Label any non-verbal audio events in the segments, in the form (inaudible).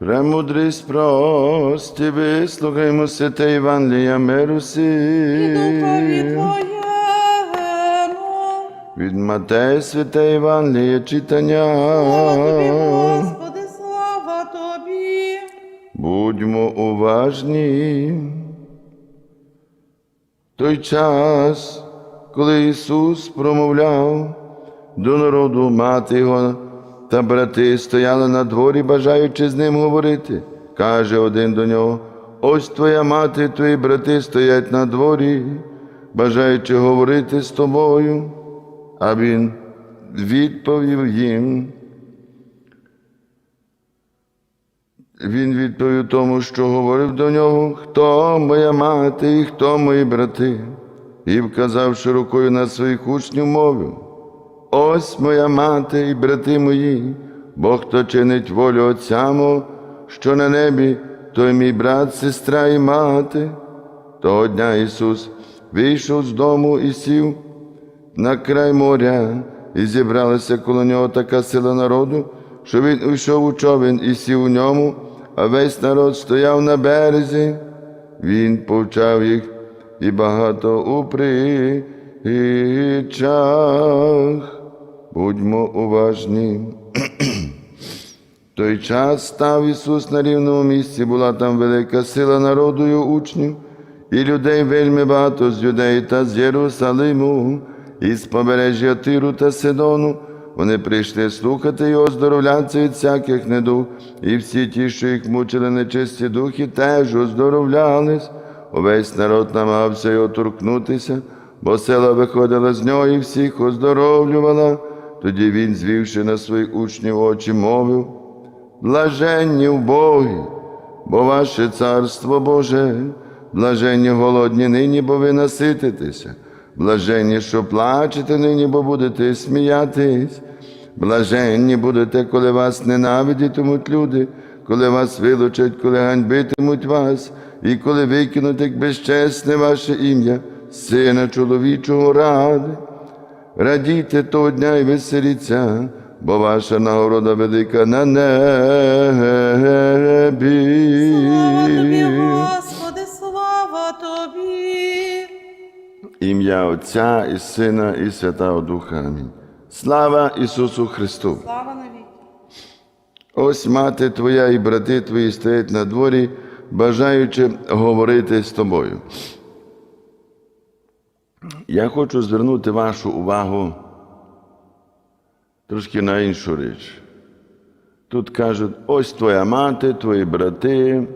Премудрість прості, вислухаймо святе Євангелія миру І духові Твоєму. Від Матея святе Євангеліє читання. Слава Тобі, Господи, слава Тобі. Будьмо уважні. Той час, коли Ісус промовляв до народу мати його та брати стояли на дворі, бажаючи з ним говорити. Каже один до нього: Ось твоя мати, твої брати стоять на дворі, бажаючи говорити з тобою. А він відповів їм. Він відповів тому, що говорив до нього, хто моя мати і хто мої брати, і вказавши рукою на своїх учнів, мовив, ось моя мати і брати мої, бо хто чинить волю Отця мого, що на небі, той мій брат, сестра і мати. Того дня Ісус вийшов з дому і сів на край моря, і зібралася коло нього така сила народу, що він увійшов у човен і сів у ньому, а весь народ стояв на березі. Він повчав їх і багато у. Будьмо уважні. Той час став Ісус на рівному місці, була там велика сила народу і учнів, і людей вельми багато з юдеї та з Єрусалиму, і з побережжя Тиру та Сидону. Вони прийшли слухати і оздоровлятися від всяких недуг, і всі ті, що їх мучили нечисті духи, теж оздоровлялись. Увесь народ намагався його торкнутися, бо сила виходила з нього і всіх оздоровлювала. Тоді він, звівши на своїх учнів очі, мовив блаженні вбогі, бо ваше царство Боже, блаженні голодні нині, бо ви насититеся, блаженні, що плачете нині, бо будете сміятись, блаженні будете, коли вас ненавидітимуть люди, коли вас вилучать, коли ганьбитимуть вас, і коли викинуть як безчесне ваше ім'я, сина чоловічого ради. Радійте того дня і веселіться, бо ваша нагорода велика на небі. Слава Тобі, Господи, слава Тобі. Ім'я Отця і Сина, і Святого Духа. Амінь. Слава Ісусу Христу! Слава навіки. Ось мати твоя і брати твої стоять на дворі, бажаючи говорити з тобою. Я хочу звернути вашу увагу трошки на іншу річ. Тут кажуть, ось твоя мати, твої брати.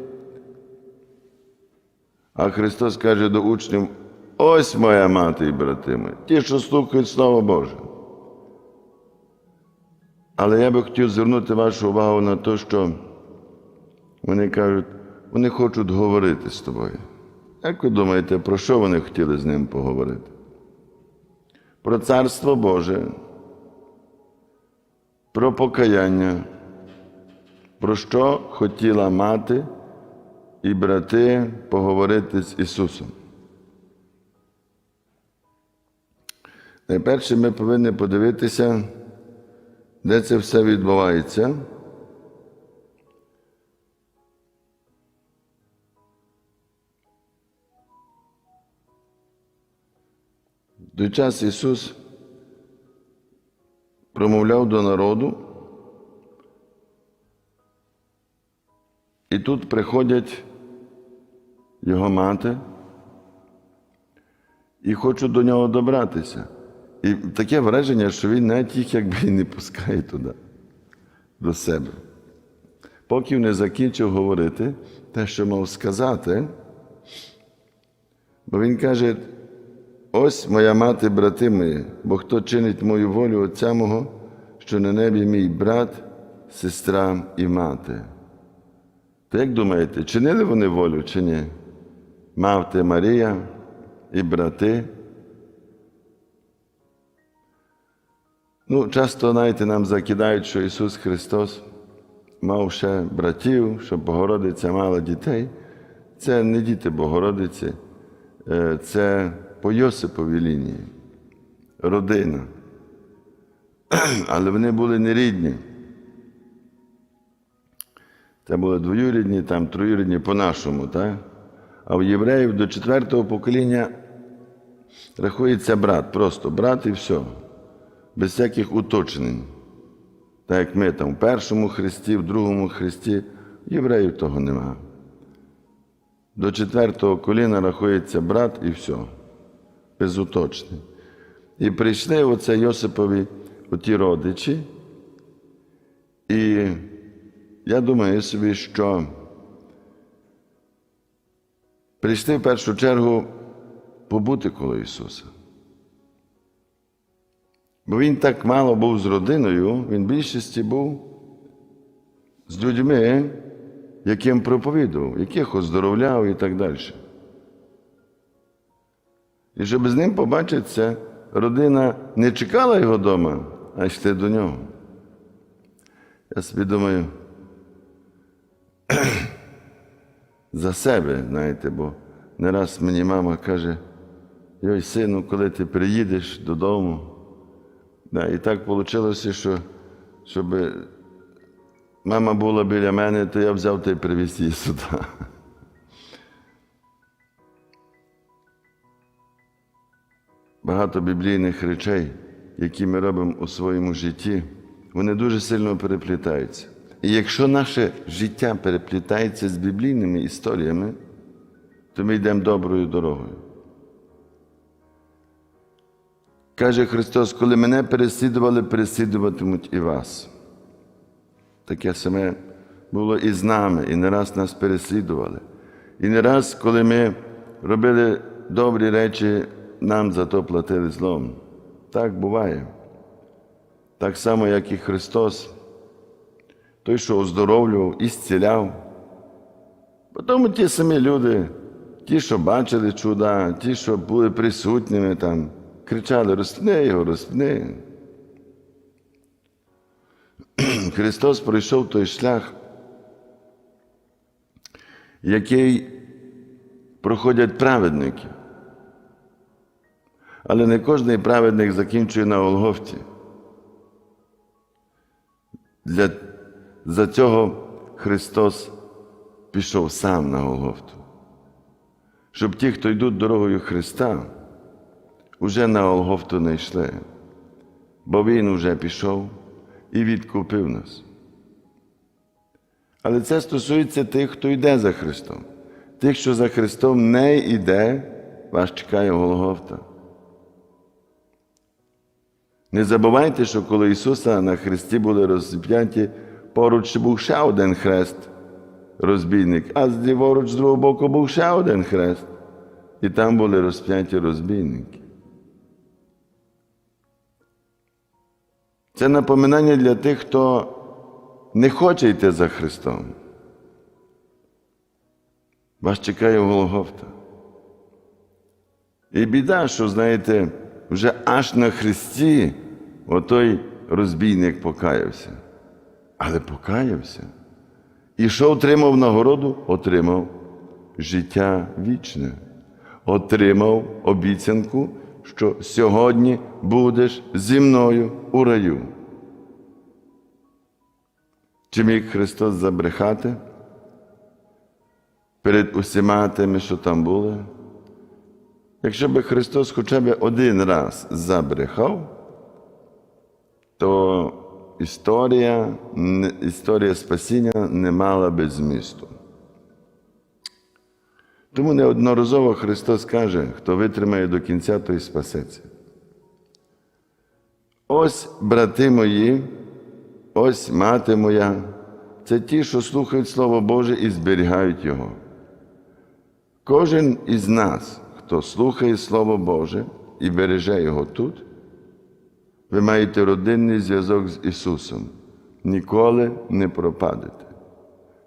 А Христос каже до учнів: ось моя мати і брати мої, ті, що слухають Слово Боже. Але я би хотів звернути вашу увагу на те, що вони кажуть, вони хочуть говорити з тобою. Як ви думаєте, про що вони хотіли з ним поговорити? Про Царство Боже, про покаяння, про що хотіла мати і брати поговорити з Ісусом. Найперше ми повинні подивитися, де це все відбувається. Той час Ісус промовляв до народу, і тут приходять його мати і хочуть до нього добратися. І таке враження, що він навіть їх якби і не пускає туди, до себе. Поки не закінчив говорити те, що мав сказати, бо він каже: ось моя мати, брати мої, бо хто чинить мою волю Отця мого, що на небі мій брат, сестра і мати. То як думаєте, чинили вони волю чи ні? Мати Марія і брати. Ну, часто, знаєте, нам закидають, що Ісус Христос мав ще братів, що Богородиця мала дітей. Це не діти Богородиці, е, це по Йосиповій лінії, родина. Але вони були не рідні. Це були двоюрідні, там троюрідні по-нашому, так? А в євреїв до четвертого покоління рахується брат, просто брат і все, без всяких уточнень. Так як ми там в першому хресті, в другому хресті, євреїв того нема. До четвертого коліна рахується брат і все, без. І прийшли оце Йосипові оті родичі, і я думаю собі, що прийшли в першу чергу побути коло Ісуса. Бо Він так мало був з родиною, він в більшості був з людьми, яким проповідував, яких оздоровляв і так далі. І щоб з ним побачитися, родина не чекала його вдома, а йшли до нього. Я собі думаю, (clears throat) за себе, знаєте, бо не раз мені мама каже, йой, сину, коли ти приїдеш додому. Да, і так вийшло, що щоб мама була біля мене, то я взяв та й привіз її сюди. Багато біблійних речей, які ми робимо у своєму житті, вони дуже сильно переплітаються. І якщо наше життя переплітається з біблійними історіями, то ми йдемо доброю дорогою. Каже Христос, коли мене переслідували, переслідуватимуть і вас. Таке саме було і з нами, і не раз нас переслідували. І не раз, коли ми робили добрі речі, нам за то платили злом. Так буває. Так само, як і Христос, той, що оздоровлював і зціляв. Потім ті самі люди, ті, що бачили чуда, ті, що були присутніми там, кричали: розпни його, розпни. (clears throat) Христос пройшов той шлях, який проходять праведники. Але не кожний праведник закінчує на Голгофті. Для, За цього Христос пішов сам на Голгофту. Щоб ті, хто йдуть дорогою Христа, уже на Голгофту не йшли, бо Він уже пішов і відкупив нас. Але це стосується тих, хто йде за Христом. Тих, що за Христом не йде, вас чекає Голгофта. Не забувайте, що коли Ісуса на Христі були розп'яті, поруч був ще один хрест, розбійник, а з ліворуч з другого боку був ще один хрест. І там були розп'яті розбійники. Це напоминання для тих, хто не хоче йти за Христом. Вас чекає Голгофта. І біда, що, знаєте, вже аж на Христі отой розбійник покаявся. Але покаявся. І що отримав нагороду? Отримав життя вічне. Отримав обіцянку, що сьогодні будеш зі мною у раю. Чи міг Христос забрехати перед усіма тими, що там були? Якщо би Христос хоча б один раз забрехав, то історія, історія спасіння не мала би змісту. Тому неодноразово Христос каже, хто витримає до кінця, той спасеться. Ось, брати мої, ось мати моя, це ті, що слухають Слово Боже і зберігають Його. Кожен із нас, хто слухає Слово Боже і береже Його тут, ви маєте родинний зв'язок з Ісусом. Ніколи не пропадете.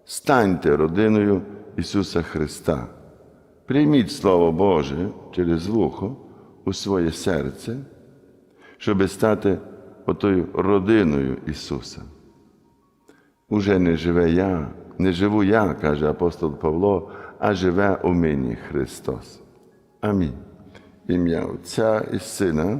Станьте родиною Ісуса Христа. Прийміть Слово Боже через вухо у своє серце, щоб стати отою родиною Ісуса. Уже не живе я, не живу я, каже апостол Павло, а живе у мені Христос. Амінь. Ім'я Отця і Сина